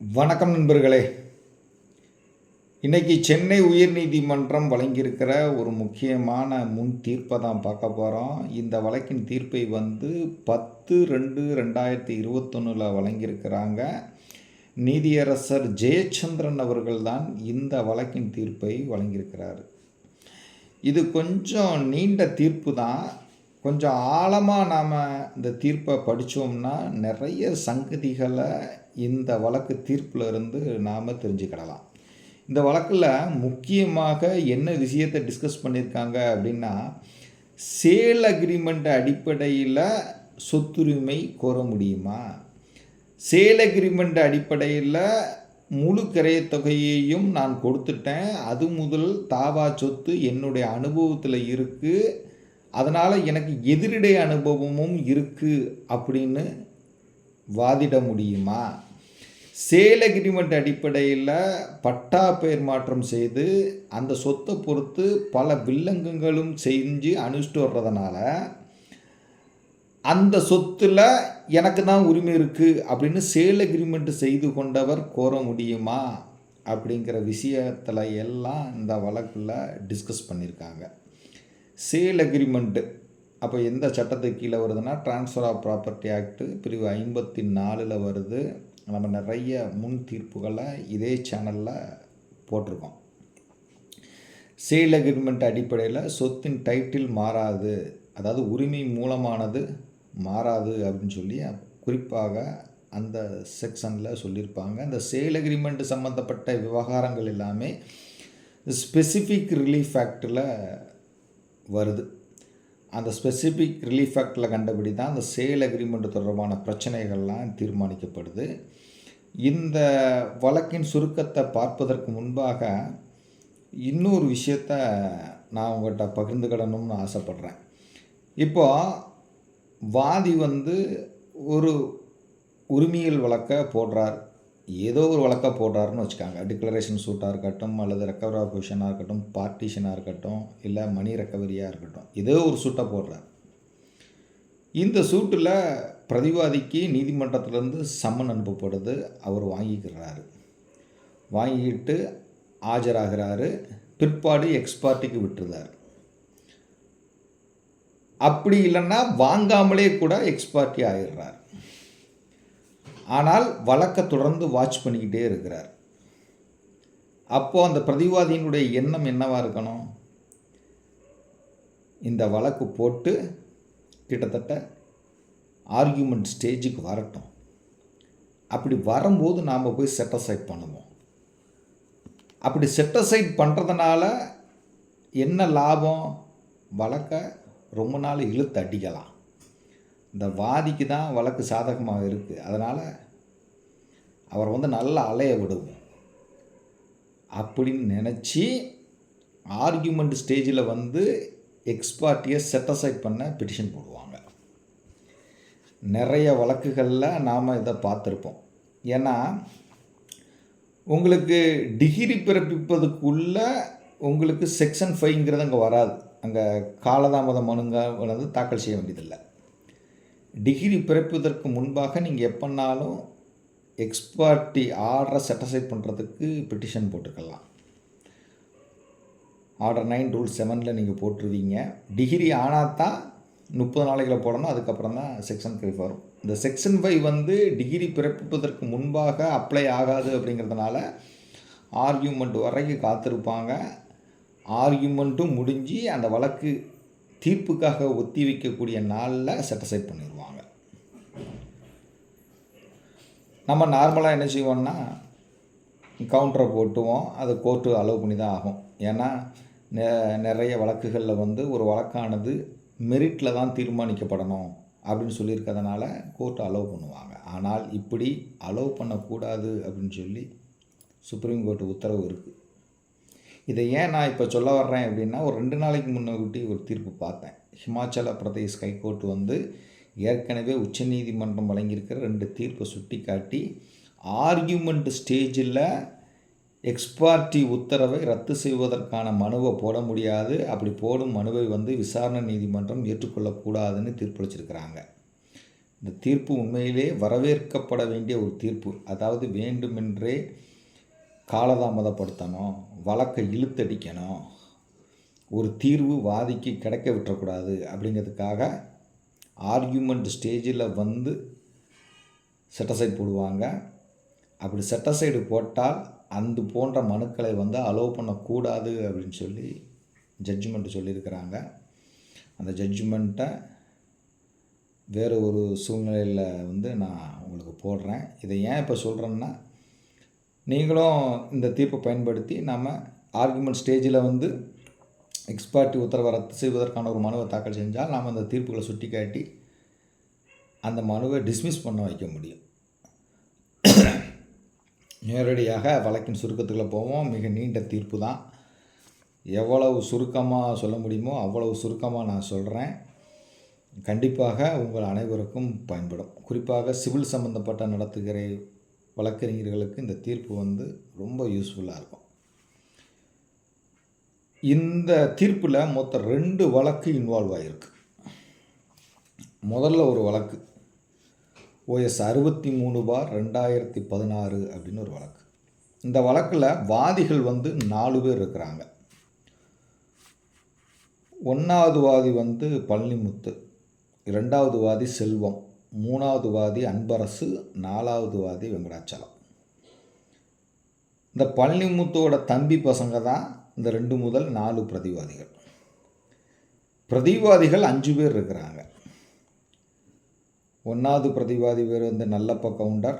வணக்கம் நண்பர்களே. இன்றைக்கி சென்னை உயர்நீதிமன்றம் வழங்கியிருக்கிற ஒரு முக்கியமான முன் தீர்ப்பை தான் பார்க்க போகிறோம் இந்த வழக்கின் தீர்ப்பை வந்து பத்து ரெண்டு ரெண்டாயிரத்தி இருபத்தொன்னில் வழங்கியிருக்கிறாங்க. நீதியரசர் ஜெயச்சந்திரன் அவர்கள் தான் இந்த வழக்கின் தீர்ப்பை வழங்கியிருக்கிறார். இது கொஞ்சம் நீண்ட தீர்ப்பு தான். கொஞ்சம் ஆழமாக நாம் இந்த தீர்ப்பை படித்தோம்னா நிறைய சங்கதிகளை இந்த வழக்கு தீர்ப்பில் இருந்து நாம் தெரிஞ்சுக்கிடலாம். இந்த வழக்கில் முக்கியமாக என்ன விஷயத்தை டிஸ்கஸ் பண்ணியிருக்காங்க அப்படின்னா சேல் அக்ரிமெண்ட் அடிப்படையில் சொத்துரிமை கோர முடியுமா? சேல் அக்ரிமெண்ட் அடிப்படையில் முழு தொகையையும் நான் கொடுத்துட்டேன். அது முதல் தாவா சொத்து என்னுடைய அனுபவத்தில் இருக்குது அதனால் எனக்கு எதிரிடை அனுபவமும் இருக்குது அப்படின்னு வாதிட முடியுமா? சேல் அக்ரிமெண்ட் அடிப்படையில் பட்டா பெயர் மாற்றம் செய்து அந்த சொத்தை பொறுத்து பல வில்லங்கங்களும் செஞ்சு அனுஷ்டு வர்றதுனால அந்த சொத்தில் எனக்கு தான் உரிமை இருக்குது அப்படின்னு சேல் அக்ரிமெண்ட் செய்து கொண்டவர் கோர முடியுமா அப்படிங்கிற விஷயத்தில் எல்லாம் இந்த வழக்கில் டிஸ்கஸ் பண்ணியிருக்காங்க சேல் அக்ரிமெண்ட்டு அப்போ எந்த சட்டத்துக்கு கீழே வருதுன்னா ட்ரான்ஸ்ஃபர் ஆஃப் ப்ராப்பர்ட்டி ஆக்ட்டு பிரிவு ஐம்பத்தி நாலில் வருது. நம்ம நிறைய முன் தீர்ப்புகளை இதே சேனலில் போட்டிருக்கோம். சேல் அக்ரிமெண்ட் அடிப்படையில் சொத்தின் டைட்டில் மாறாது அதாவது உரிமை மூலமானது மாறாது அப்படின்னு சொல்லி குறிப்பாக அந்த செக்ஷனில் சொல்லியிருப்பாங்க. அந்த சேல் அக்ரிமெண்ட் சம்மந்தப்பட்ட விவகாரங்கள் எல்லாமே ஸ்பெசிஃபிக் ரிலீஃப் ஆக்டில் வருது. அந்த ஸ்பெசிஃபிக் ரிலீஃப் ஆக்டில் கண்டபடி தான் அந்த சேல் அக்ரிமெண்ட் தொடர்பான பிரச்சனைகள்லாம் தீர்மானிக்கப்படுது. இந்த வழக்கின் சுருக்கத்தை பார்ப்பதற்கு முன்பாக இன்னொரு விஷயத்த நான் உங்கள்கிட்ட பகிர்ந்துக்கிடணும்னு ஆசைப்பட்றேன். இப்போ வாதி வந்து ஒரு உரிமையல் வழக்கை போடுறார். ஏதோ ஒரு வழக்கை போடுறாருன்னு வச்சுக்காங்க. டிக்ளரேஷன் சூட்டாக இருக்கட்டும் அல்லது ரெக்கவரி பொசிஷனாக இருக்கட்டும் பார்ட்டிஷனாக இருக்கட்டும் இல்லை மணி ரெக்கவரியாக இருக்கட்டும் ஏதோ ஒரு சூட்டை போடுறார். இந்த சூட்டில் பிரதிவாதிக்கு நீதிமன்றத்திலேருந்து சம்மன் அனுப்பப்படுது. அவர் வாங்கிக்கிறாரு. வாங்கிக்கிட்டு ஆஜராகிறாரு. பிற்பாடு எக்ஸ்பார்ட்டிக்கு விட்டுருந்தார் அப்படி இல்லைன்னா வாங்காமலே கூட எக்ஸ்பார்ட்டி ஆகிடுறார் ஆனால் வழக்கை தொடர்ந்து வாட்ச் பண்ணிக்கிட்டே இருக்கிறார். அப்போது அந்த பிரதிவாதியினுடைய எண்ணம் என்னவாக இருக்கணும்? இந்த வழக்கு போட்டு கிட்டத்தட்ட ஆர்கியூமெண்ட் ஸ்டேஜுக்கு வரட்டும். அப்படி வரும்போது நாம் போய் செட்டசைட் பண்ணுவோம். அப்படி செட்டசைட் பண்ணுறதுனால என்ன லாபம்? வழக்கை ரொம்ப நாள் இழுத்து அடிக்கலாம். இந்த வாதிக்கு தான் வழக்கு சாதகமாக இருக்குது அதனால் அவர் வந்து நல்லா அலைய விடுவோம். அப்படின்னு நினச்சி ஆர்கியூமெண்ட் ஸ்டேஜில் வந்து எக்ஸ்பார்ட்டியை செட்டசைட் பண்ண பெட்டிஷன் போடுவாங்க. நிறைய வழக்குகளில் நாம் இதை பார்த்துருப்போம். ஏன்னா உங்களுக்கு டிகிரி பிறப்பிப்பதுக்குள்ளே உங்களுக்கு செக்ஷன் ஃபைவ்ங்கிறது அங்கே வராது. அங்கே காலதாமத மனுங்க வந்து தாக்கல் செய்ய வேண்டியதில்லை. டிகிரி பிறப்பதற்கு முன்பாக நீங்கள் எப்போன்னாலும் எக்ஸ்பார்ட்டி ஆர்டரை செட்டிஸ்ஃபை பண்ணுறதுக்கு பெட்டிஷன் போட்டுக்கலாம். ஆர்டர் நைன் ரூல் செவனில் நீங்கள் போட்டுருவீங்க. டிகிரி ஆனால் தான் முப்பது நாளைகளில் போடணும். அதுக்கப்புறம் தான் செக்ஷன் ஃபைவ் வரும். இந்த செக்ஷன் ஃபைவ் வந்து டிகிரி பிறப்பிப்பதற்கு முன்பாக அப்ளை ஆகாது அப்படிங்கிறதுனால ஆர்கியூமெண்ட் வரைக்கும் காத்திருப்பாங்க. ஆர்கியூமெண்ட்டும் முடிஞ்சு அந்த வழக்கு தீர்ப்புக்காக ஒத்தி வைக்கக்கூடிய நாளில் செட்டிஸ்ஃபை பண்ணிடுவோம் நம்ம நார்மலாக என்ன செய்வோம்னா கவுண்டரை போட்டுவோம் அது கோர்ட்டு அலோவ் பண்ணி தான் ஆகும். ஏன்னா நிறைய வழக்குகளில் வந்து ஒரு வழக்கானது மெரிட்டில் தான் தீர்மானிக்கப்படணும் அப்படின்னு சொல்லியிருக்கிறதுனால கோர்ட்டு அலோவ் பண்ணுவாங்க. ஆனால் இப்படி அலோவ் பண்ணக்கூடாது அப்படின்னு சொல்லி சுப்ரீம் கோர்ட்டு உத்தரவு இருக்குது இதை ஏன் நான் இப்போ சொல்ல வர்றேன் அப்படின்னா ஒரு ரெண்டு நாளைக்கு முன்னாடி ஒரு தீர்ப்பு பார்த்தேன். ஹிமாச்சல பிரதேஷ் ஹைகோர்ட் வந்து ஏற்கனவே உச்சநீதிமன்றம் வழங்கியிருக்கிற ரெண்டு தீர்ப்பை சுட்டி காட்டி ஆர்கியூமெண்ட் ஸ்டேஜில் எக்ஸ்பார்ட்டி உத்தரவை ரத்து செய்வதற்கான மனுவை போட முடியாது. அப்படி போடும் மனுவை வந்து விசாரணை நீதிமன்றம் ஏற்றுக்கொள்ளக்கூடாதுன்னு தீர்ப்பளிச்சிருக்கிறாங்க. இந்த தீர்ப்பு உண்மையிலே வரவேற்கப்பட வேண்டிய ஒரு தீர்ப்பு. அதாவது வேண்டுமென்றே காலதாமதப்படுத்தணும் வழக்கை இழுத்தடிக்கணும் ஒரு தீர்வு வாதிக்கு கிடைக்க விட்டுறக்கூடாது அப்படிங்கிறதுக்காக ஆர்கியூமெண்ட் ஸ்டேஜில் வந்து செட்டசைட் போடுவாங்க. அப்படி செட்டசைடு போட்டால் அந்த போன்ற மனுக்களை வந்து அலோவ் பண்ணக்கூடாது அப்படின்னு சொல்லி ஜட்ஜ்மெண்ட் சொல்லியிருக்கிறாங்க. அந்த ஜட்ஜ்மெண்ட்டை வேறு ஒரு சூழ்நிலையில் வந்து நான் உங்களுக்கு போடுறேன். இதை ஏன் இப்போ சொல்கிறேன்னா நீங்களும் இந்த தீர்ப்பை பயன்படுத்தி நம்ம ஆர்குமெண்ட் ஸ்டேஜில் வந்து எக்ஸ்பர்ட்டி உத்தரவை ரத்து செய்வதற்கான ஒரு மனுவை தாக்கல் செஞ்சால் நாம் அந்த தீர்ப்புகளை சுட்டி காட்டி அந்த மனுவை டிஸ்மிஸ் பண்ண வைக்க முடியும். நேரடியாக வழக்கின் சுருக்கத்துக்குள்ளே போவோம். மிக நீண்ட தீர்ப்பு தான். எவ்வளவு சுருக்கமாக சொல்ல முடியுமோ அவ்வளவு சுருக்கமாக நான் சொல்கிறேன் கண்டிப்பாக உங்கள் அனைவருக்கும் பயன்படும். குறிப்பாக சிவில் சம்மந்தப்பட்ட நடத்துகிற வழக்கறிஞர்களுக்கு இந்த தீர்ப்பு வந்து ரொம்ப யூஸ்ஃபுல்லாக இருக்கும். இந்த தீர்ப்பில் மொத்தம் ரெண்டு வழக்கு இன்வால்வ் ஆகிருக்கு முதல்ல ஒரு வழக்கு ஓஎஸ் அறுபத்தி மூணு பார் ரெண்டாயிரத்தி பதினாறு அப்படின்னு ஒரு வழக்கு. இந்த வழக்கில் வாதிகள் வந்து நாலு பேர் இருக்கிறாங்க. ஒன்றாவது வாதி வந்து பழனிமுத்து இரண்டாவது வாதி செல்வம் மூணாவது வாதி அன்பரசு நாலாவது வாதி வெங்கடாச்சலம். இந்த பழனிமுத்தோட தம்பி பசங்க தான் இந்த ரெண்டு முதல் நாலு பிரதிவாதிகள். பிரதிவாதிகள் அஞ்சு பேர் இருக்கிறாங்க. ஒன்றாவது பிரதிவாதி பேர் வந்து நல்லப்ப கவுண்டர்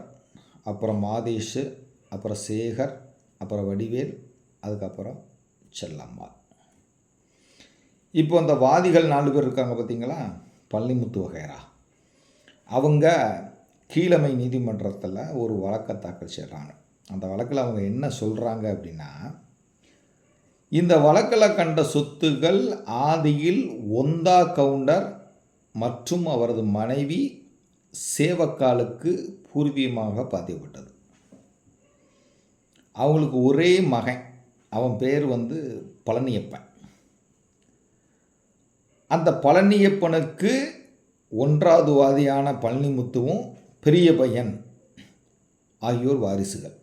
அப்புறம் மாதேஷ் அப்புறம் சேகர் அப்புறம் வடிவேல் அதுக்கப்புறம் செல்லம்மாள் இப்போ அந்த வாதிகள் நாலு பேர் இருக்காங்க பார்த்தீங்களா? பள்ளிமுத்து வகைரா அவங்க கீழமை நீதிமன்றத்தில் ஒரு வழக்கை தாக்கல் செய்கிறாங்க அந்த வழக்கில் அவங்க என்ன சொல்கிறாங்க அப்படின்னா இந்த வழக்கில் கண்ட சொத்துகள் ஆதியில் ஒந்தா கவுண்டர் மற்றும் அவரது மனைவி சேவக்காலுக்கு பூர்வீகமாக பாத்தியப்பட்டது அவங்களுக்கு ஒரே மகன். அவன் பேர் வந்து பழனியப்பன். அந்த பழனியப்பனுக்கு ஒன்றாவது வாதியான பழனிமுத்துவும் பெரிய பையன் ஆகியோர் வாரிசுகள்.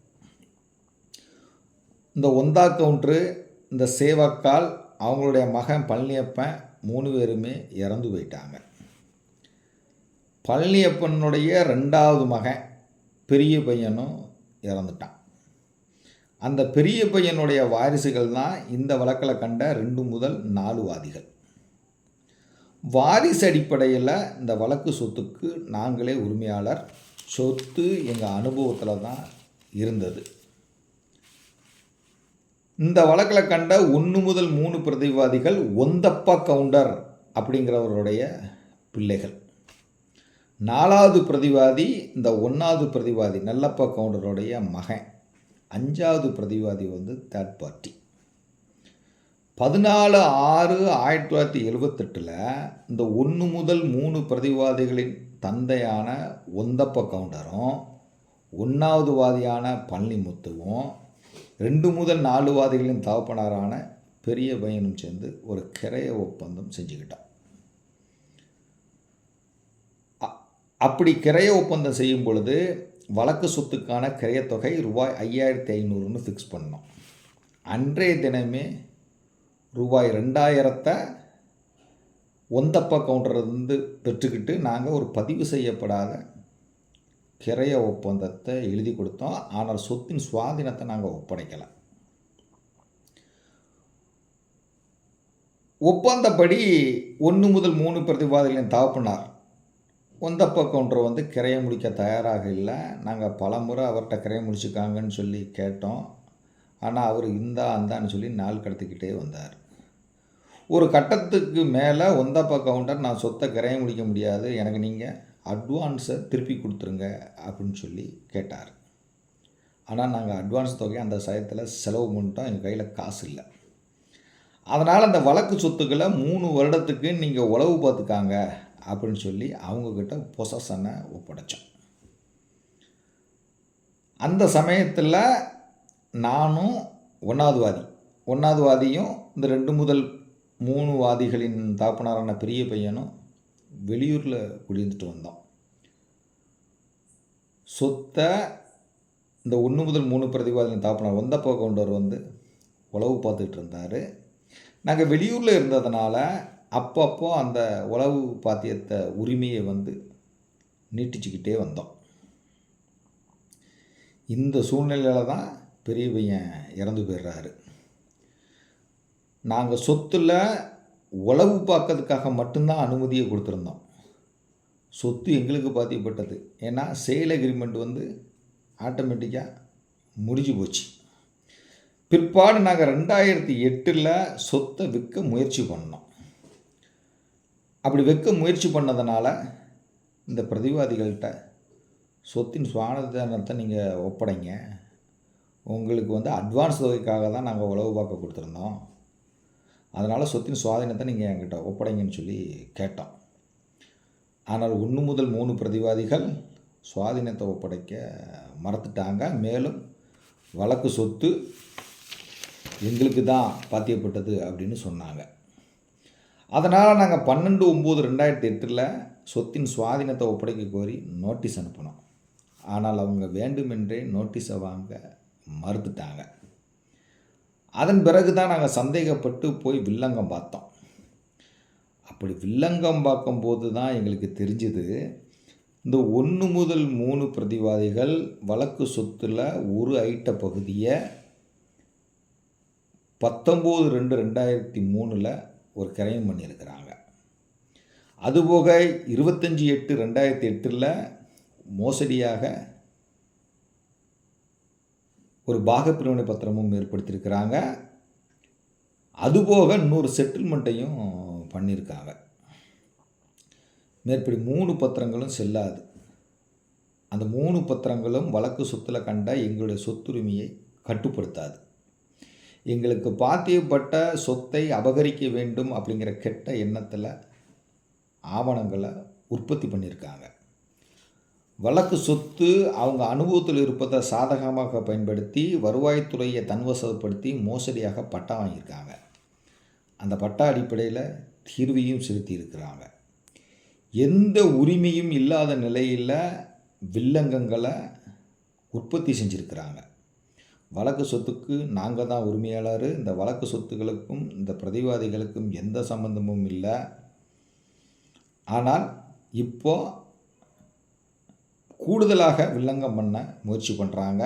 இந்த ஒந்தா கவுண்டரு இந்த சேவக்கால் அவங்களுடைய மகன் பழனியப்பன் மூணு பேருமே இறந்து போயிட்டாங்க. பழனியப்பனுடைய ரெண்டாவது மகன் பெரிய பையனும் இறந்துட்டான். அந்த பெரிய பையனுடைய வாரிசுகள் தான் இந்த வழக்கில் கண்ட ரெண்டு முதல் நாலு வாதிகள். வாரிசு அடிப்படையில் இந்த வழக்கு சொத்துக்கு நாங்களே உரிமையாளர். சொத்து எங்கள் அனுபவத்தில் தான் இருந்தது. இந்த வழக்கில் கண்ட ஒன்று முதல் மூணு பிரதிவாதிகள் ஒந்தப்பா கவுண்டர் அப்படிங்கிறவருடைய பிள்ளைகள். நாலாவது பிரதிவாதி இந்த ஒன்றாவது பிரதிவாதி நல்லப்பா கவுண்டருடைய மகன். அஞ்சாவது பிரதிவாதி வந்து தேர்ட் பார்ட்டி பதினாலு ஆறு ஆயிரத்தி தொள்ளாயிரத்தி எழுபத்தெட்டில் இந்த ஒன்று முதல் மூணு பிரதிவாதிகளின் தந்தையான ஒந்தப்ப கவுண்டரும் ஒன்றாவது வாதியான பழனிமுத்துவும் ரெண்டு முதல் நாலு வாதிகளின் தகப்பனாரான பெரிய பையனும் சேர்ந்து ஒரு கிரைய ஒப்பந்தம் செஞ்சுக்கிட்டான். அப்படி கிரைய ஒப்பந்தம் செய்யும் பொழுது வழக்கு சொத்துக்கான கிரையத்தொகை ரூபாய் ஐயாயிரத்தி ஐநூறுன்னு ஃபிக்ஸ் பண்ணோம். அன்றைய தினமே ரூபாய் ரெண்டாயிரத்தை ஒந்தப்ப கவுண்டர்லேருந்து பெற்றுக்கிட்டு நாங்கள் ஒரு பதிவு செய்யப்படாத கிரைய ஒப்பந்தத்தை எழுதி கொடுத்தோம். ஆனால் சொத்தின் சுவாதீனத்தை நாங்கள் ஒப்படைக்கலை. ஒப்பந்தப்படி ஒன்று முதல் மூணு பிரதிவாதிகளின் தாப்புனார் ஒந்தப்ப கவுண்டர் வந்து கிரைய முடிக்க தயாராக இல்லை. நாங்கள் பலமுறை அவர்கிட்ட கிரைய முடிச்சுக்காங்கன்னு சொல்லி கேட்டோம். ஆனால் அவர் இந்தா அந்தான்னு சொல்லி நாள் கடத்திக்கிட்டே வந்தார். ஒரு கட்டத்துக்கு மேலே ஒந்தப்ப கவுண்டர் நான் சொத்தை கிரையை முடிக்க முடியாது. எனக்கு நீங்கள் அட்வான்ஸை திருப்பி கொடுத்துருங்க அப்படின்னு சொல்லி கேட்டார். ஆனால் நாங்கள் அட்வான்ஸ் தொகையை அந்த சயத்தில் செலவு பண்ணிட்டோம் எங்கள் கையில் காசு இல்லை. அதனால் அந்த வழக்கு சொத்துக்களை மூணு வருடத்துக்கு நீங்கள் உழவு பார்த்துக்காங்க அப்படின்னு சொல்லி அவங்கக்கிட்ட பொசஸனை ஒப்படைச்சோம். அந்த சமயத்தில் நானும் ஒன்றாவது வாதி ஒன்றாவது வாதியும் இந்த ரெண்டு முதல் மூணு வாதிகளின் தாப்பனாரான பெரிய பையனும் வெளியூரில் குடியிருந்துட்டு வந்தோம். சொத்தை இந்த ஒன்று முதல் மூணு பிரதிவாதிகள் தாப்பினார் வந்தப்போ கொண்டவர் வந்து உழவு பார்த்துக்கிட்டு இருந்தார். நாங்கள் வெளியூரில் இருந்ததுனால அப்பப்போ அந்த உழவு பாத்தியத்தை உரிமையை வந்து நீட்டிச்சுக்கிட்டே வந்தோம். இந்த சூழ்நிலையில் தான் பெரிய பையன் இறந்து போயிடுறாரு. நாங்கள் சொத்தில் உளவு பார்க்கறதுக்காக மட்டும்தான் அனுமதியை கொடுத்துருந்தோம். சொத்து எங்களுக்கு பாதிக்கப்பட்டது. ஏன்னா சேல் அக்ரிமெண்ட் வந்து ஆட்டோமேட்டிக்காக முடிஞ்சு போச்சு. பிற்பாடு நாங்கள் ரெண்டாயிரத்தி எட்டில் சொத்தை விற்க முயற்சி பண்ணோம். அப்படி விற்க முயற்சி பண்ணதுனால இந்த பிரதிவாதிகள்கிட்ட சொத்தின் சுவாதனத்தை நீங்கள் ஒப்படைங்க. உங்களுக்கு வந்து அட்வான்ஸ் தொகைக்காக தான் நாங்கள் உளவு பார்க்க கொடுத்துருந்தோம். அதனால் சொத்தின் சுவாதீனத்தை நீங்கள் என்கிட்ட ஒப்படைங்கன்னு சொல்லி கேட்டோம் ஆனால் ஒன்று முதல் மூணு பிரதிவாதிகள் சுவாதீனத்தை ஒப்படைக்க மறத்துட்டாங்க. மேலும் வழக்கு சொத்து எங்களுக்கு தான் பாத்தியப்பட்டது அப்படின்னு சொன்னாங்க. அதனால் நாங்கள் பன்னெண்டு ஒம்பது ரெண்டாயிரத்தி எட்டில் சொத்தின் சுவாதீனத்தை ஒப்படைக்க கோரி நோட்டீஸ் அனுப்பினோம். ஆனால் அவங்க வேண்டுமென்றே நோட்டீஸை வாங்க மறுத்துட்டாங்க. அதன் பிறகு தான் நாங்கள் சந்தேகப்பட்டு போய் வில்லங்கம் பார்த்தோம். அப்படி வில்லங்கம் பார்க்கும்போது தான் எங்களுக்கு தெரிஞ்சுது இந்த ஒன்று முதல் மூணு பிரதிவாதிகள் வழக்கு சொத்தில் ஒரு ஐட்ட பகுதியை பத்தொம்போது ரெண்டு ரெண்டாயிரத்தி மூணில் ஒரு கிரைம் பண்ணியிருக்கிறாங்க. அதுபோக இருபத்தஞ்சி எட்டு ரெண்டாயிரத்தி எட்டில் மோசடியாக ஒரு பாகப்பிரிவினை பத்திரமும் ஏற்படுத்தியிருக்கிறாங்க. அதுபோக இன்னொரு செட்டில்மெண்ட்டையும் பண்ணியிருக்காங்க. மேற்படி மூணு பத்திரங்களும் செல்லாது. அந்த மூணு பத்திரங்களும் வழக்கு சொத்தில் கண்ட எங்களுடைய சொத்துரிமையை கட்டுப்படுத்தாது. எங்களுக்கு பாத்தியப்பட்ட சொத்தை அபகரிக்க வேண்டும் அப்படிங்கிற கெட்ட எண்ணத்தில் ஆவணங்களை உற்பத்தி பண்ணியிருக்காங்க. வழக்கு சொத்து அவங்க அனுபவத்தில் இருப்பதை சாதகமாக பயன்படுத்தி வருவாய்த்துறையை தன்வசப்படுத்தி மோசடியாக பட்டா வாங்கியிருக்காங்க. அந்த பட்டா அடிப்படையில் தீர்வையும் செலுத்தியிருக்கிறாங்க. எந்த உரிமையும் இல்லாத நிலையில் வில்லங்கங்களை உற்பத்தி செஞ்சுருக்கிறாங்க. வழக்கு சொத்துக்கு நாங்கள் தான் உரிமையாளர். இந்த வழக்கு சொத்துகளுக்கும் இந்த பிரதிவாதிகளுக்கும் எந்த சம்பந்தமும் இல்லை. ஆனால் இப்போது கூடுதலாக வில்லங்கம் பண்ண முயற்சி பண்ணுறாங்க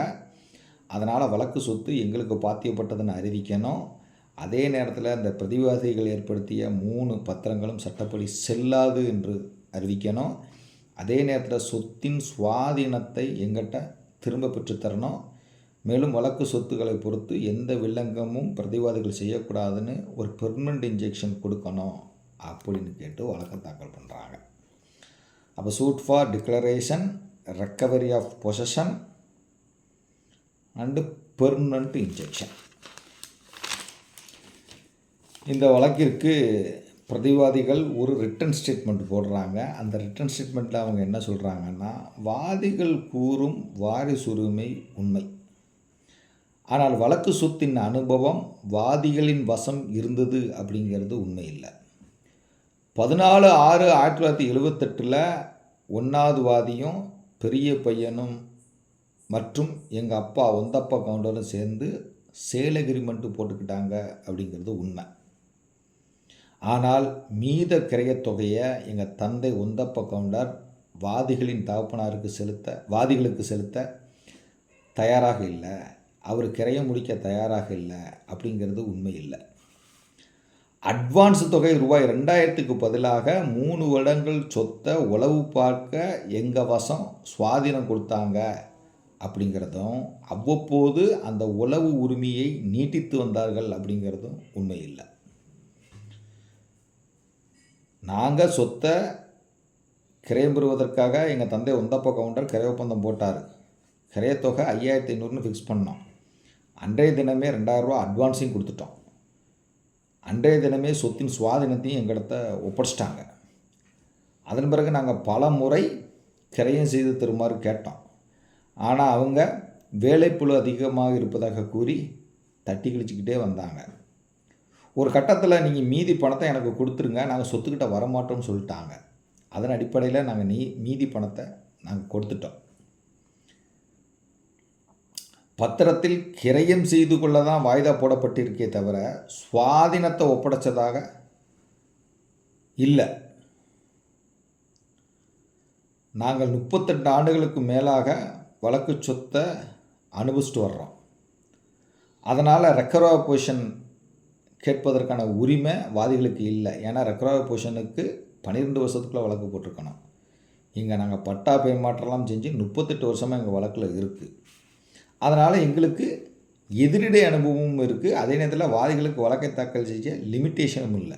அதனால் வழக்கு சொத்து எங்களுக்கு பாத்தியப்பட்டதுன்னு அறிவிக்கணும். அதே நேரத்தில் இந்த பிரதிவாதிகள் ஏற்படுத்திய மூணு பத்திரங்களும் சட்டப்படி செல்லாது என்று அறிவிக்கணும். அதே நேரத்தில் சொத்தின் சுவாதீனத்தை எங்கிட்ட திரும்ப பெற்றுத்தரணும். மேலும் வழக்கு சொத்துக்களை பொறுத்து எந்த வில்லங்கமும் பிரதிவாதிகள் செய்யக்கூடாதுன்னு ஒரு பெர்மனண்ட் இன்ஜெக்ஷன் கொடுக்கணும் அப்படின்னு கேட்டு வழக்கை தாக்கல் பண்ணுறாங்க அப்போ suit for declaration. Recovery of possession and permanent injunction இந்த வழக்கிற்கு பிரதிவாதிகள் ஒரு ரிட்டன் ஸ்டேட்மெண்ட் போடுறாங்க. அந்த ரிட்டன் ஸ்டேட்மெண்ட்டில் அவங்க என்ன சொல்கிறாங்கன்னா வாதிகள் கூறும் வாரிசுரிமை உண்மை. ஆனால் வழக்கு சொத்தின் அனுபவம் வாதிகளின் வசம் இருந்தது அப்படிங்கிறது உண்மை இல்லை. பதினாலு ஆறு ஆயிரத்தி தொள்ளாயிரத்தி எழுபத்தெட்டில் ஒன்றாவது வாதியும் பெரிய பையனும் மற்றும் எங்கள் அப்பா ஒந்தப்பா கவுண்டரும் சேர்ந்து சேல் அக்ரிமெண்ட்டு போட்டுக்கிட்டாங்க அப்படிங்கிறது உண்மை. ஆனால் மீத கிரையத் தொகையை எங்கள் தந்தை ஒந்தப்ப கவுண்டர் வாதிகளின் தகப்பனாருக்கு செலுத்த வாதிகளுக்கு செலுத்த தயாராக இல்லை. அவர் கிரைய முடிக்க தயாராக இல்லை அப்படிங்கிறது உண்மை இல்லை. அட்வான்ஸ் தொகை ரூபாய் ரெண்டாயிரத்துக்கு பதிலாக மூணு வருடங்கள் சொத்தை உளவு பார்க்க எங்கள் வசம் சுவாதீனம் கொடுத்தாங்க அப்படிங்கிறதும் அவ்வப்போது அந்த உளவு உரிமையை நீட்டித்து வந்தார்கள் அப்படிங்கிறதும் உண்மை இல்லை நாங்கள் சொத்தை கிரயம் பெறுவதற்காக எங்கள் தந்தை ஒந்தப்போ கவுண்டர் கிரை ஒப்பந்தம் போட்டார். கிரையத்தொகை ஐயாயிரத்தி ஐநூறுன்னு ஃபிக்ஸ் பண்ணோம். அன்றைய தினமே ரெண்டாயிரரூவா அட்வான்ஸையும் கொடுத்துட்டோம். அன்றைய தினமே சொத்தின் சுவாதீனத்தையும் எங்களிடத்த ஒப்படைச்சிட்டாங்க. அதன் பிறகு நாங்கள் பல முறை கிரையம் செய்து தருமாறு கேட்டோம். ஆனால் அவங்க வேலைப்புழு அதிகமாக இருப்பதாக கூறி தட்டி கழிச்சிக்கிட்டே வந்தாங்க. ஒரு கட்டத்தில் நீங்கள் மீதி பணத்தை எனக்கு கொடுத்துருங்க நாங்கள் சொத்துக்கிட்ட வரமாட்டோம்னு சொல்லிட்டாங்க. அதன் அடிப்படையில் நாங்கள் நீ மீதி பணத்தை நாங்கள் கொடுத்துட்டோம். பத்திரத்தில் கிரையம் செய்து கொள்ள தான் வாய்தா போடப்பட்டிருக்கே தவிர சுவாதீனத்தை ஒப்படைச்சதாக இல்லை. நாங்கள் முப்பத்தெட்டு ஆண்டுகளுக்கு மேலாக வழக்கு சொத்தை அனுபவிச்சுட்டு வர்றோம். அதனால் ரெக்கரோ பொசிஷன் கேட்பதற்கான உரிமை வாதிகளுக்கு இல்லை. ஏன்னா ரெக்கரோ பொசிஷனுக்கு பன்னிரெண்டு வருஷத்துக்குள்ளே வழக்கு போட்டிருக்கணும். இங்கே நாங்கள் பட்டா பரிமாற்றம்லாம் செஞ்சு முப்பத்தெட்டு வருஷமாக எங்கள் வழக்கில் இருக்குது அதனால் எங்களுக்கு எதிரிடை அனுபவமும் இருக்குது அதே நேரத்தில் வாதிகளுக்கு வழக்கை தாக்கல் செய்ய லிமிட்டேஷனும் இல்லை.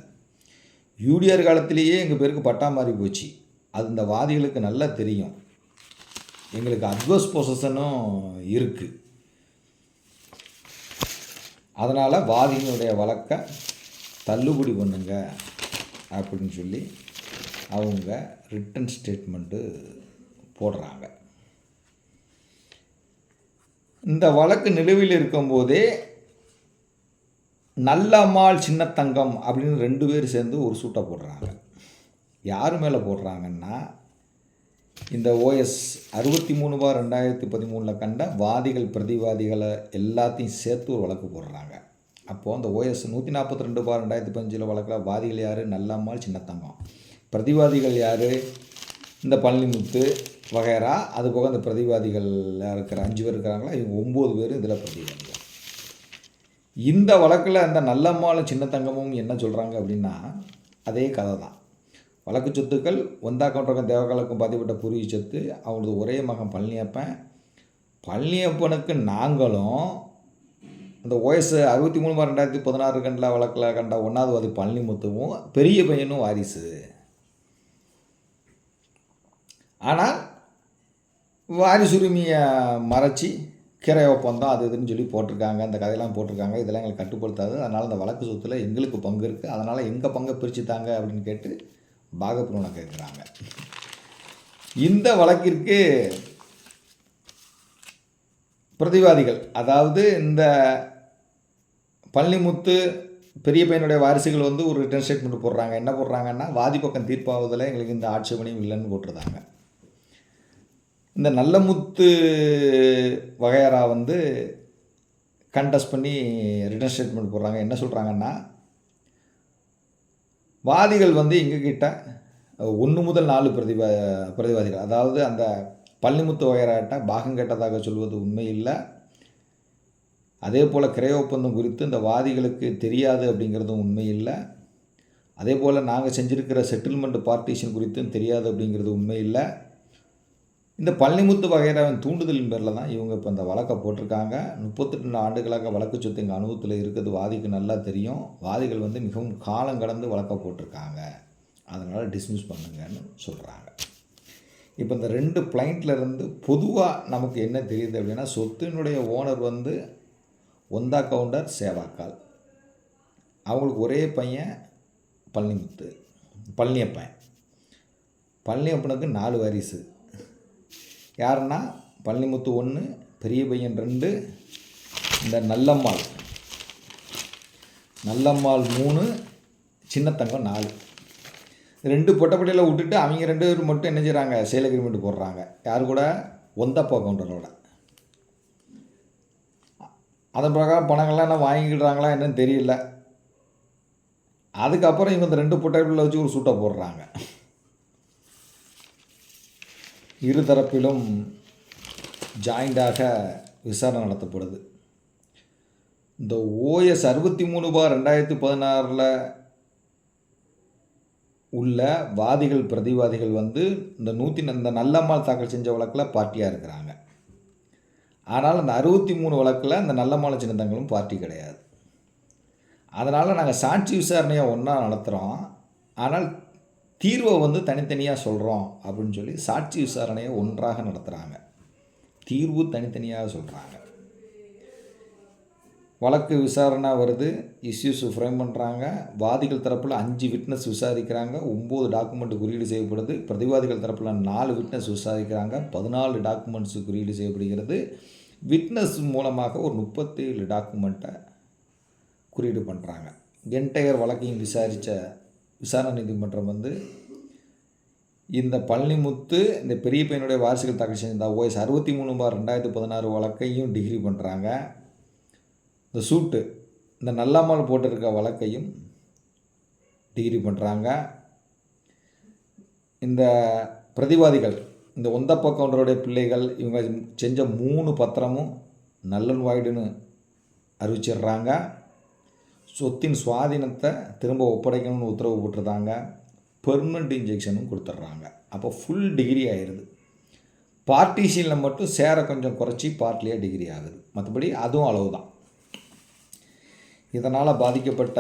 யூடிஆர் காலத்திலேயே எங்கள் பேருக்கு பட்டா மாறி போச்சு. அது இந்த வாதிகளுக்கு நல்லா தெரியும். எங்களுக்கு அட்வர்ஸ் பொசஷனும் இருக்குது அதனால் வாதியினுடைய வழக்கை தள்ளுபடி பண்ணுங்க அப்படின்னு சொல்லி அவங்க ரிட்டன் ஸ்டேட்மெண்ட்டு போடுறாங்க. இந்த வழக்கு நிலுவையில் இருக்கும்போதே நல்லம்மாள் சின்னத்தங்கம் அப்படின்னு ரெண்டு பேர் சேர்ந்து ஒரு சூட்டை போடுறாங்க. யார் மேலே போடுறாங்கன்னா இந்த ஓஎஸ் அறுபத்தி மூணு பார் ரெண்டாயிரத்தி பதிமூணில் கண்ட வாதிகள் பிரதிவாதிகளை எல்லாத்தையும் சேர்த்து ஒரு வழக்கு போடுறாங்க. அப்போது அந்த ஓஎஸ் நூற்றி நாற்பத்தி ரெண்டு பார் ரெண்டாயிரத்தி பதினஞ்சில் வழக்கில் வாதிகள் யார்? நல்லம்மாள் சின்னத்தங்கம். பிரதிவாதிகள் யார்? இந்த பழனிமுத்து வகைரா அது போக இந்த பிரதிவாதிகளில் இருக்கிற அஞ்சு பேர் இருக்கிறாங்களா? இவங்க ஒம்பது பேர் இதில் பிரதிவாதிகள். இந்த வழக்கில் அந்த நல்லம்மாளும் சின்னத்தங்கமும் என்ன சொல்கிறாங்க அப்படின்னா அதே கதை தான் வழக்கு சொத்துக்கள் ஒந்தா கவுண்டருக்கும் தேவகாலுக்கும் பதிவிட்ட பூர்வீக சொத்து அவங்களது ஒரே மகன் பழனியப்பன். பழனியப்பனுக்கு நாங்களும் இந்த ஓஎஸ் அறுபத்தி மூணு ரெண்டாயிரத்தி பதினாறு கண்ட வழக்கில் கண்ட ஒன்றாவது வாதி பழனிமுத்துவும் பெரிய பையனும் வாரிசு. ஆனால் வாரிசுரிமையை மறைச்சி கிரை ஒப்பந்தம் அது இதுன்னு சொல்லி போட்டிருக்காங்க. அந்த கதையெல்லாம் போட்டிருக்காங்க. இதெல்லாம் எங்களுக்கு கட்டுப்படுத்தாது. அதனால் அந்த வழக்கு சொத்தில் எங்களுக்கு பங்கு இருக்குது அதனால் எங்கள் பங்கை பிரித்து தாங்க அப்படின்னு கேட்டு பாகப்பிரவனை கேட்குறாங்க இந்த வழக்கிற்கு பிரதிவாதிகள் அதாவது இந்த பழனிமுத்து பெரிய பையனுடைய வாரிசுகள் வந்து ஒரு ரிட்டர்ன் ஸ்டேட்மெண்ட் போடுறாங்க. என்ன போடுறாங்கன்னா வாதி பக்கம் தீர்ப்பாவதில் எங்களுக்கு இந்த ஆட்சேபனையும் இல்லைன்னு போட்டிருந்தாங்க. இந்த நல்லமுத்து வகையரா வந்து கண்டஸ்ட் பண்ணி ரிட்டர்ன் ஸ்டேட்மெண்ட் போடுறாங்க. என்ன சொல்கிறாங்கன்னா வாதிகள் வந்து எங்ககிட்ட ஒன்று முதல் நாலு பிரதிபா பிரதிவாதிகள் அதாவது அந்த பள்ளிமுத்து வகையராட்ட பாகம் கேட்டதாக சொல்வது உண்மை இல்லை. அதே போல் கிரைய ஒப்பந்தம் குறித்து இந்த வாதிகளுக்கு தெரியாது அப்படிங்கிறதும் உண்மை இல்லை. அதே போல் நாங்கள் செஞ்சுருக்கிற செட்டில்மெண்ட் பார்ட்டிஷன் குறித்தும் தெரியாது அப்படிங்கிறது உண்மை இல்லை. இந்த பழனிமுத்து வகைராவின் தூண்டுதலின் பேரில் தான் இவங்க இப்போ இந்த வழக்கை போட்டிருக்காங்க. முப்பத்தெட்டு ஆண்டுகளாக வழக்கு சொத்து எங்கள் அனுபவத்தில் இருக்கிறது வாதிக்கு நல்லா தெரியும். வாதிகள் வந்து மிகவும் காலம் கடந்து வழக்கை போட்டிருக்காங்க. அதனால் டிஸ்மிஸ் பண்ணுங்கன்னு சொல்கிறாங்க இப்போ இந்த ரெண்டு பிளைண்ட்லேருந்து பொதுவாக நமக்கு என்ன தெரியுது அப்படின்னா சொத்தினுடைய ஓனர் வந்து ஒந்தா கவுண்டர் சேவாக்கால். அவங்களுக்கு ஒரே பையன் பழனிமுத்து பழனியப்பன். பழனியப்பனுக்கு நாலு வாரிசு. யாருன்னா பழனிமுத்து ஒன்று பெரிய பையன் ரெண்டு இந்த நல்லம்மாள். நல்லம்மாள் மூணு சின்னத்தங்கம் நாலு. ரெண்டு பொட்டப்பட்டியில் விட்டுட்டு அவங்க ரெண்டு பேர் மட்டும் என்ன செய்கிறாங்க சேல் அக்ரிமெண்ட் போடுறாங்க. யார் கூட? ஒந்தப்பா கவுண்டரோட. அதன் பிரகாரம் பணங்கள்லாம் என்ன வாங்கிக்கிடுறாங்களா என்னன்னு தெரியல. அதுக்கப்புறம் இவங்க இந்த ரெண்டு பொட்டப்பட்டியில் வச்சு ஒரு சூட்டை போடுறாங்க. இருதரப்பிலும் ஜாயிண்டாக விசாரணை நடத்தப்படுது. இந்த ஓஎஸ் அறுபத்தி மூணு பார் ரெண்டாயிரத்தி பதினாறில் உள்ள வாதிகள் பிரதிவாதிகள் வந்து இந்த நூற்றி இந்த நல்லம்மாள் தாக்கல் செஞ்ச வழக்கில் பார்ட்டியாக இருக்கிறாங்க. ஆனால் அந்த அறுபத்தி மூணு வழக்கில் அந்த நல்லம்மாள் சின்னத்தங்களும் பார்ட்டி கிடையாது. அதனால் நாங்கள் சாட்சி விசாரணையை ஒன்றா நடத்துகிறோம் ஆனால் தீர்வை வந்து தனித்தனியாக சொல்கிறோம் அப்படின்னு சொல்லி சாட்சி விசாரணையை ஒன்றாக நடத்துகிறாங்க தீர்வு தனித்தனியாக சொல்கிறாங்க வழக்கு விசாரணை வருது. இஷ்யூஸ் ஃப்ரேம் பண்ணுறாங்க வாதிகள் தரப்பில் அஞ்சு விட்னஸ் விசாரிக்கிறாங்க. ஒம்பது டாக்குமெண்ட் குறியீடு செய்யப்படுது. பிரதிவாதிகள் தரப்பில் நாலு விட்னஸ் விசாரிக்கிறாங்க. பதினாலு டாக்குமெண்ட்ஸ் குறியீடு செய்யப்படுகிறது. விட்னஸ் மூலமாக ஒரு முப்பத்தேழு டாக்குமெண்ட்டை குறியீடு பண்ணுறாங்க என்டையர் வழக்கையும் விசாரித்த விசாரணை நீதிமன்றம் வந்து இந்த பழனிமுத்து இந்த பெரிய பையனுடைய வாரிசுகள் தாக்கல் செஞ்ச ஓஎஸ் அறுபத்தி மூணு பார் ரெண்டாயிரத்தி பதினாறு வழக்கையும் டிகிரி பண்ணுறாங்க இந்த சூட்டு இந்த நல்லாமல் போட்டிருக்க வழக்கையும் டிகிரி பண்ணுறாங்க இந்த பிரதிவாதிகள் இந்த ஒந்தப்ப கவுண்டருடைய பிள்ளைகள் இவங்க செஞ்ச மூணு பத்திரமும் நல்லன் வாய்டுன்னு அறிவிச்சிடுறாங்க. சொத்தின் சுவாதீனத்தை திரும்ப ஒப்படைக்கணும்னு உத்தரவு போட்டிருந்தாங்க. பெர்மனண்ட் இன்ஜெக்ஷனும் கொடுத்துட்றாங்க. அப்போ ஃபுல் டிகிரி ஆயிடுது பார்ட்டிஷனில் மட்டும் சேர கொஞ்சம் குறைச்சி பார்ட்லியாக டிகிரி ஆகுது. மற்றபடி அதுவும் அளவு தான் இதனால் பாதிக்கப்பட்ட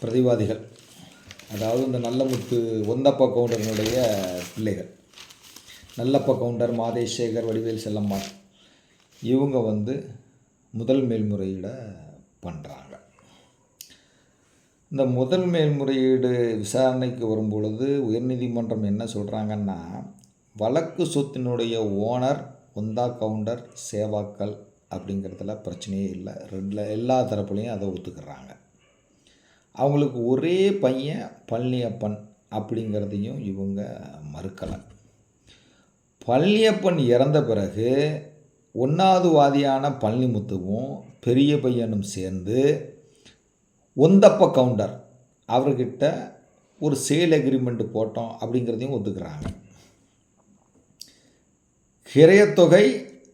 பிரதிவாதிகள் அதாவது இந்த நல்லமுத்து ஒந்தப்ப கவுண்டரனுடைய பிள்ளைகள் நல்லப்ப கவுண்டர் மாதேஷ் சேகர் வடிவேல் செல்லம்மாள் இவங்க வந்து முதல் மேல்முறையீட பண்ணுறாங்க இந்த முதல் மேல்முறையீடு விசாரணைக்கு வரும்பொழுது உயர்நீதிமன்றம் என்ன சொல்கிறாங்கன்னா வழக்கு சொத்தினுடைய ஓனர் ஒந்தா கவுண்டர் சேவாக்கள் அப்படிங்கிறதுல பிரச்சனையே இல்லை. ரெண்டில் எல்லா தரப்புலையும் அதை ஒத்துக்கிறாங்க. அவங்களுக்கு ஒரே பையன் பழனியப்பன் அப்படிங்கிறதையும் இவங்க மறுக்கலை. பழனியப்பன் இறந்த பிறகு ஒன்றாவது வாதியான பழனிமுத்துவும் பெரிய பையனும் சேர்ந்து ஒந்தப்ப கவுண்டர் அவர்கிட்ட ஒரு சேல் அக்ரிமெண்ட் போட்டோம் அப்படிங்கிறதையும் ஒத்துக்கிறாங்க. கிரையத்தொகை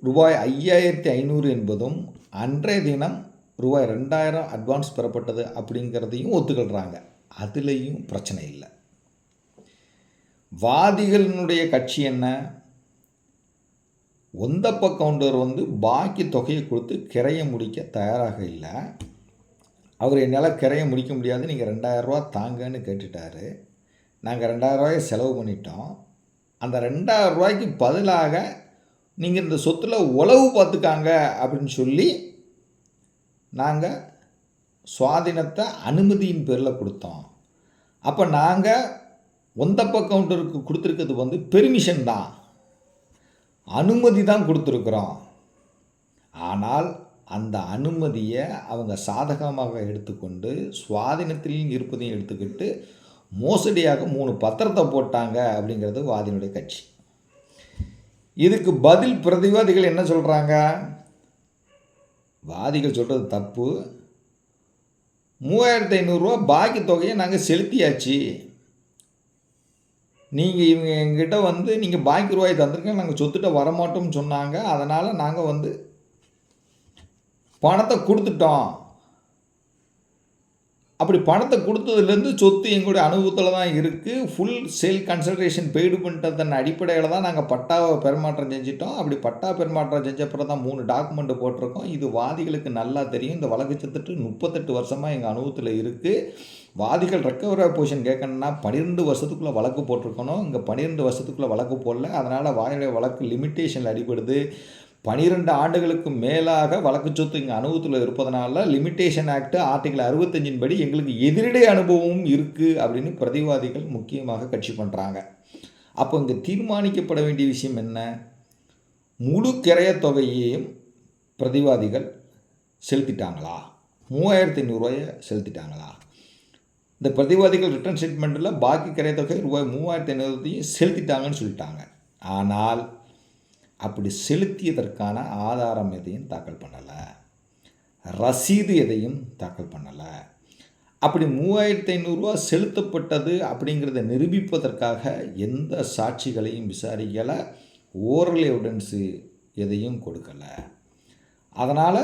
ரூபாய் ஐயாயிரத்தி ஐநூறு என்பதும் அன்றைய தினம் ரூபாய் ரெண்டாயிரம் அட்வான்ஸ் பெறப்பட்டது அப்படிங்கிறதையும் ஒத்துக்கொள்கிறாங்க அதுலேயும் பிரச்சனை இல்லை. வாதிகளினுடைய கட்சி என்ன? ஒந்தப்ப கவுண்டர் வந்து பாக்கி தொகையை கொடுத்து கிரைய முடிக்க தயாராக இல்லை. அவர் என்னால் கிரைய முடிக்க முடியாது நீங்கள் ரெண்டாயிரரூவா தாங்கன்னு கேட்டுட்டாரு. நாங்கள் ரெண்டாயிரரூவாயை செலவு பண்ணிட்டோம். அந்த ரெண்டாயிரம் ரூபாய்க்கு பதிலாக நீங்கள் இந்த சொத்தில் உழவு பார்த்துக்காங்க அப்படின்னு சொல்லி நாங்கள் சுவாதீனத்தை அனுமதியின் பேரில் கொடுத்தோம். அப்போ நாங்கள் ஒந்தப்ப கவுண்டருக்கு கொடுத்துருக்கிறது வந்து பெர்மிஷன் தான். அனுமதி தான் கொடுத்துருக்குறோம். ஆனால் அந்த அனுமதியை அவங்க சாதகமாக எடுத்துக்கொண்டு சுவாதீனத்திலையும் இருப்பதையும் எடுத்துக்கிட்டு மோசடியாக மூணு பத்திரத்தை போட்டாங்க அப்படிங்கிறது வாதினுடைய கட்சி. இதுக்கு பதில் பிரதிவாதிகள் என்ன சொல்கிறாங்க வாதிகள் சொல்கிறது தப்பு. மூவாயிரத்து ஐநூறுரூவா பாக்கி தொகையை நாங்கள் செலுத்தியாச்சு. நீங்கள் இவங்க எங்கிட்ட வந்து நீங்கள் பாக்கி ரூபாய் தந்திருக்கீங்க நாங்கள் சொத்துட்ட வரமாட்டோம்னு சொன்னாங்க. அதனால் நாங்கள் வந்து பணத்தை கொடுத்துட்டோம். அப்படி பணத்தை கொடுத்ததுலேருந்து சொத்து எங்களுடைய அனுபவத்தில் தான் இருக்குது ஃபுல் சேல் கன்சல்டேஷன் பெய்டு பண்ணிட்டதன் அடிப்படையில் தான் நாங்கள் பட்டாவை பெருமாற்றம் செஞ்சிட்டோம். அப்படி பட்டா பெருமாற்றம் செஞ்சப்பறம் தான் மூணு டாக்குமெண்ட் போட்டிருக்கோம். இது வாதிகளுக்கு நல்லா தெரியும். இந்த வழக்கு சத்துட்டு முப்பத்தெட்டு வருஷமாக எங்கள் அனுபவத்தில் இருக்குது வாதிகள் ரெக்கவரா பொசிஷன் கேட்கணுன்னா பன்னிரெண்டு வருஷத்துக்குள்ளே வழக்கு போட்டிருக்கணும். இங்கே பன்னிரெண்டு வருஷத்துக்குள்ளே வழக்கு போடல. அதனால் வாதிகளுடைய வழக்கு லிமிட்டேஷனில் அடிபடுது. பனிரெண்டு ஆண்டுகளுக்கு மேலாக வழக்கு சொத்து இங்கே அனுபவத்தில் இருப்பதனால லிமிட்டேஷன் ஆக்ட் ஆர்டிகல் அறுபத்தஞ்சின் படி எங்களுக்கு எதிரிடை அனுபவமும் இருக்குது அப்படின்னு பிரதிவாதிகள் முக்கியமாக கட்சி பண்ணுறாங்க அப்போ இங்கே தீர்மானிக்கப்பட வேண்டிய விஷயம் என்ன? முழு கிரைய தொகையையும் பிரதிவாதிகள் செலுத்திட்டாங்களா? மூவாயிரத்தி ஐநூறுரூவாயை செலுத்திட்டாங்களா? இந்த பிரதிவாதிகள் ரிட்டர்ன் ஸ்டேட்மெண்ட்டில் பாக்கி கிரைய தொகை ரூபாய் மூவாயிரத்தி ஐநூறுத்தையும் செலுத்திட்டாங்கன்னு சொல்லிட்டாங்க. ஆனால் அப்படி செலுத்தியதற்கான ஆதாரம் எதையும் தாக்கல் பண்ணலை. ரசீது எதையும் தாக்கல் பண்ணலை. அப்படி மூவாயிரத்தி ஐநூறுரூவா செலுத்தப்பட்டது அப்படிங்கிறத நிரூபிப்பதற்காக எந்த சாட்சிகளையும் விசாரிக்கலை ஓரல் எவிடன்ஸு எதையும் கொடுக்கலை. அதனால்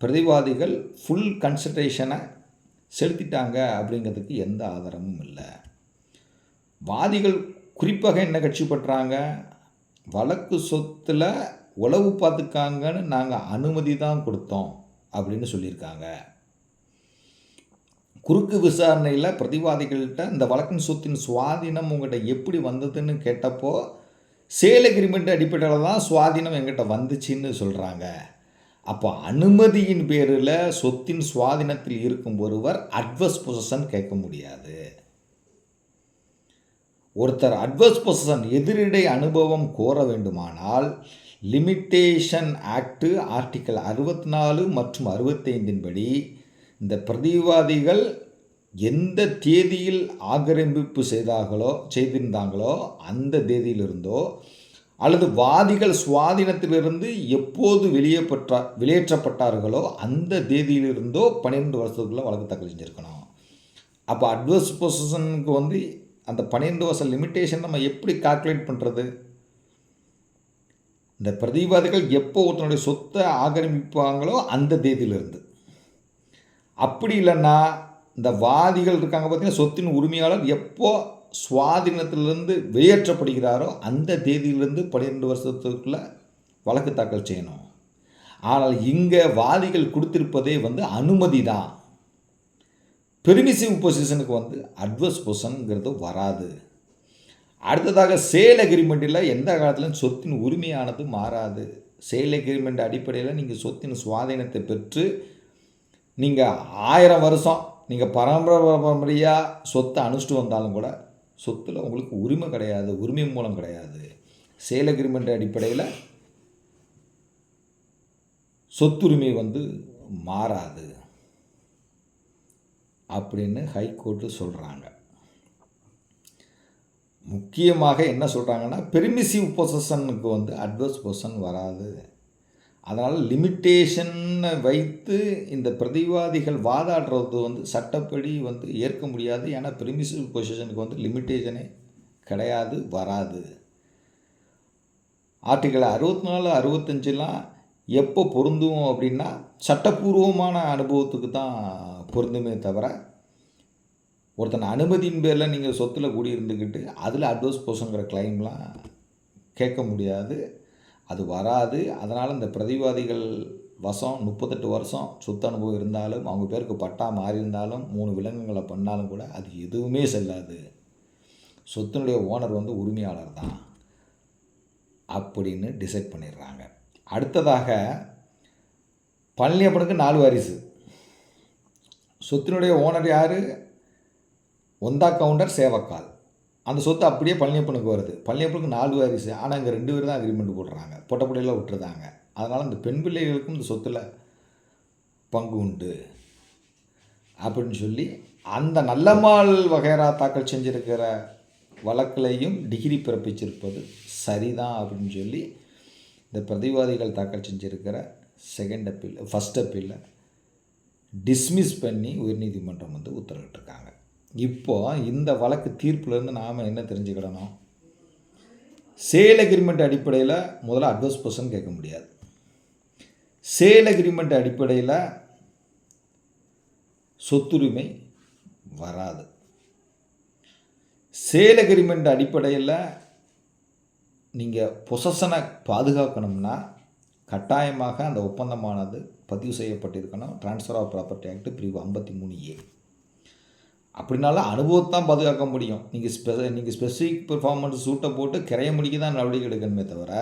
பிரதிவாதிகள் ஃபுல் கன்சன்ட்ரேஷனை செலுத்திட்டாங்க அப்படிங்கிறதுக்கு எந்த ஆதாரமும் இல்லை. வாதிகள் குறிப்பாக என்ன கட்சி பற்றாங்க வழக்கு சொத்தில் உளவு பார்த்துக்காங்கன்னு நாங்கள் அனுமதி தான் கொடுத்தோம் அப்படின்னு சொல்லியிருக்காங்க. குறுக்கு விசாரணையில் பிரதிவாதிகள்கிட்ட இந்த வழக்கின் சொத்தின் சுவாதீனம் உங்கள்கிட்ட எப்படி வந்ததுன்னு கேட்டப்போ சேல் அக்ரிமெண்ட் அடிப்படையில் தான் சுவாதீனம் எங்கிட்ட வந்துச்சுன்னு சொல்கிறாங்க அப்போ அனுமதியின் பேரில் சொத்தின் சுவாதீனத்தில் இருக்கும் ஒருவர் அட்வர்ஸ் பொசஷன் கேட்க முடியாது. ஒருத்தர் அட்வர்ஸ் பொசிஷன் எதிரிடை அனுபவம் கோர வேண்டுமானால் லிமிட்டேஷன் ஆக்டு ஆர்டிக்கல் அறுபத்தி நாலு மற்றும் அறுபத்தைந்தின் படி இந்த பிரதிவாதிகள் எந்த தேதியில் ஆக்கிரமிப்பு செய்தார்களோ செய்திருந்தாங்களோ அந்த தேதியிலிருந்தோ அல்லது வாதிகள் சுவாதீனத்திலிருந்து எப்போது வெளியே பெற்ற வெளியேற்றப்பட்டார்களோ அந்த தேதியிலிருந்தோ பன்னிரெண்டு வருஷத்துக்குள்ளே வழக்கு தாக்கல் செஞ்சுருக்கணும். அப்போ அட்வர்ஸ் பொசிஷனுக்கு வந்து அந்த பன்னிரெண்டு வருஷம் லிமிட்டேஷன் நம்ம எப்படி கால்குலேட் பண்ணுறது இந்த பிரதிவாதிகள் எப்போ ஒருத்தனுடைய சொத்தை ஆக்கிரமிப்பாங்களோ அந்த தேதியிலிருந்து. அப்படி இல்லைன்னா இந்த வாதிகள் இருக்காங்க பார்த்தீங்கன்னா சொத்தின் உரிமையாளர் எப்போ சுவாதீனத்திலிருந்து வெளியேற்றப்படுகிறாரோ அந்த தேதியிலிருந்து பன்னிரெண்டு வருஷத்துக்குள்ளே வழக்கு தாக்கல் செய்யணும். ஆனால் இங்கே வாதிகள் கொடுத்திருப்பதே வந்து அனுமதி தான். பெர்மிசிவ் பொசிஷனுக்கு வந்து அட்வர்ஸ் பொசிஷனுங்கிறது வராது. அடுத்ததாக சேல் அக்ரிமெண்ட்டில் எந்த காலத்திலும் சொத்தின் உரிமையானது மாறாது. சேல் அக்ரிமெண்ட் அடிப்படையில் நீங்கள் சொத்தின் சுவாதீனத்தை பெற்று நீங்கள் ஆயிரம் வருஷம் நீங்கள் பரம்பரை பரம்பரையாக சொத்தை அனுஷ்டு வந்தாலும் கூட சொத்தில் உங்களுக்கு உரிமை கிடையாது உரிமை மூலம் கிடையாது. சேல் அக்ரிமெண்ட் அடிப்படையில் சொத்துரிமை வந்து மாறாது அப்படின்னு ஹைகோர்ட்டு சொல்கிறாங்க முக்கியமாக என்ன சொல்கிறாங்கன்னா பெர்மிசிவ் பொசஷனுக்கு வந்து அட்வர்ஸ் பொசன் வராது. அதனால் லிமிட்டேஷனை வைத்து இந்த பிரதிவாதிகள் வாதாடுறது வந்து சட்டப்படி வந்து ஏற்க முடியாது. ஏன்னா பிரிமிசிவ் பொசிஷனுக்கு வந்து லிமிட்டேஷனே கிடையாது வராது. ஆர்டிகல் அறுபத்தி நாலு அறுபத்தஞ்சுலாம் எப்போ பொருந்தும் அப்படின்னா சட்டப்பூர்வமான அனுபவத்துக்கு தான் பொருந்துமே தவிர ஒருத்தன் அனுமதியின் பேரில் நீங்கள் சொத்தில் கூடியிருந்துக்கிட்டு அதில் அட்வர்ஸ் போஷங்கிற கிளைம்லாம் கேட்க முடியாது. அது வராது. அதனால் இந்த பிரதிவாதிகள் வசம் முப்பத்தெட்டு வருஷம் சுத்த அனுபவம் இருந்தாலும் அவங்க பேருக்கு பட்டா மாறி இருந்தாலும் மூணு விலங்குகளை பண்ணாலும் கூட அது எதுவுமே செல்லாது. சொத்தினுடைய ஓனர் வந்து உரிமையாளர் தான். அப்படின்னு டிசைட் பண்ணிடுறாங்க. அடுத்ததாக பழனியப்பனுக்கு நாலு வாரிசு. சொத்தினுடைய ஓனர் யார்? ஒந்தா கவுண்டர் சேவக்கால். அந்த சொத்து அப்படியே பழனியப்பனுக்கு வருது. பழனியப்பனுக்கு நாலு வாரிசு. ஆனால் இங்கே ரெண்டு பேர் தான் அக்ரிமெண்ட் போடுறாங்க. பொட்டப்படையில் விட்டுருதாங்க அதனால் இந்த பெண் பிள்ளைகளுக்கும் இந்த சொத்தில் பங்கு உண்டு. அப்படின்னு சொல்லி அந்த நல்லம்மாள் வகைரா தாக்கல் செஞ்சிருக்கிற வழக்கிலையும் டிகிரி பிறப்பிச்சிருப்பது சரிதான் அப்படின்னு சொல்லி இந்த பிரதிவாதிகள் தாக்கல் செஞ்சிருக்கிற செகண்ட் அப்பீல் ஃபஸ்ட் அப்பீலில் டிஸ்மிஸ் பண்ணி உயர்நீதிமன்றம் வந்து உத்தரவிட்டிருக்காங்க. இப்போ இந்த வழக்கு தீர்ப்புலேருந்து நாம் என்ன தெரிஞ்சுக்கிடணும்? சேல் அக்ரிமெண்ட் அடிப்படையில் முதல்ல அட்வர்ஸ் பர்சன் கேட்க முடியாது. சேல் அக்ரிமெண்ட் அடிப்படையில் சொத்துரிமை வராது. சேல் அக்ரிமெண்ட் அடிப்படையில் நீங்கள் பொசஷனை பாதுகாக்கணும்னா கட்டாயமாக அந்த ஒப்பந்தமானது பதிவு செய்யப்பட்டிருக்கணும். ட்ரான்ஸ்ஃபர் ஆஃப் ப்ராப்பர்ட்டி ஆக்ட் பிரிவு ஐம்பத்தி மூணு ஏ அப்படின்னாலும் அனுபவத்தை தான் பாதுகாக்க முடியும். நீங்கள் ஸ்பெ நீங்கள் ஸ்பெசிஃபிக் பெர்ஃபார்மன்ஸ் சூட்டை போட்டு கிரைய முடிக்க தான் நடவடிக்கை எடுக்கணுமே தவிர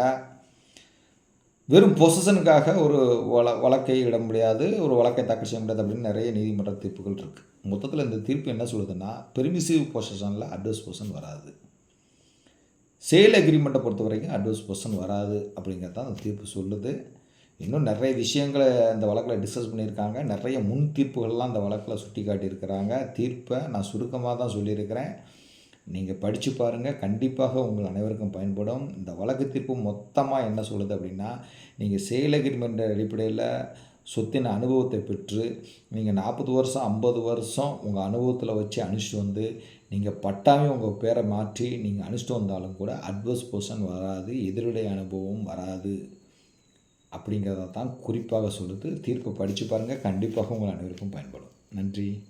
வெறும் பொசஷனுக்காக ஒரு வழ வழக்கை இட முடியாது ஒரு வழக்கை தாக்கல் செய்ய முடியாது அப்படின்னு நிறைய நீதிமன்ற தீர்ப்புகள் இருக்குது மொத்தத்தில் இந்த தீர்ப்பு என்ன சொல்லுதுன்னா பெர்மிசிவ் பொசஷனில் அட்வர்ஸ் பொசன் வராது. சேல் அக்ரிமெண்ட்டை பொறுத்த வரைக்கும் அட்வர்ஸ் பொசன் வராது அப்படிங்கிறது தான் அந்த தீர்ப்பு சொல்லுது. இன்னும் நிறைய விஷயங்களை அந்த வழக்கில் டிஸ்கஸ் பண்ணியிருக்காங்க. நிறைய முன் தீர்ப்புகள்லாம் அந்த வழக்கில் சுட்டி காட்டியிருக்கிறாங்க. தீர்ப்பை நான் சுருக்கமாக தான் சொல்லியிருக்கிறேன். நீங்கள் படித்து பாருங்கள் கண்டிப்பாக உங்கள் அனைவருக்கும் பயன்படும். இந்த வழக்கு தீர்ப்பு மொத்தமாக என்ன சொல்லுது அப்படின்னா நீங்கள் செயல் அக்ரிமெண்ட் அடிப்படையில் சொத்தின் அனுபவத்தை பெற்று நீங்கள் நாற்பது வருஷம் ஐம்பது வருஷம் உங்கள் அனுபவத்தில் வச்சு அனுப்பிச்சிட்டு வந்து நீங்கள் பட்டாமே உங்கள் பேரை மாற்றி நீங்கள் அனுப்பிச்சிட்டு வந்தாலும் கூட அட்வர்ஸ் பொர்சன் வராது. எதிரிடைய அனுபவம் வராது. அப்படிங்கிறத தான் குறிப்பாக சொல்லுது தீர்ப்பை படித்து பாருங்கள் கண்டிப்பாக உங்கள் அனைவருக்கும் பயன்படும். நன்றி.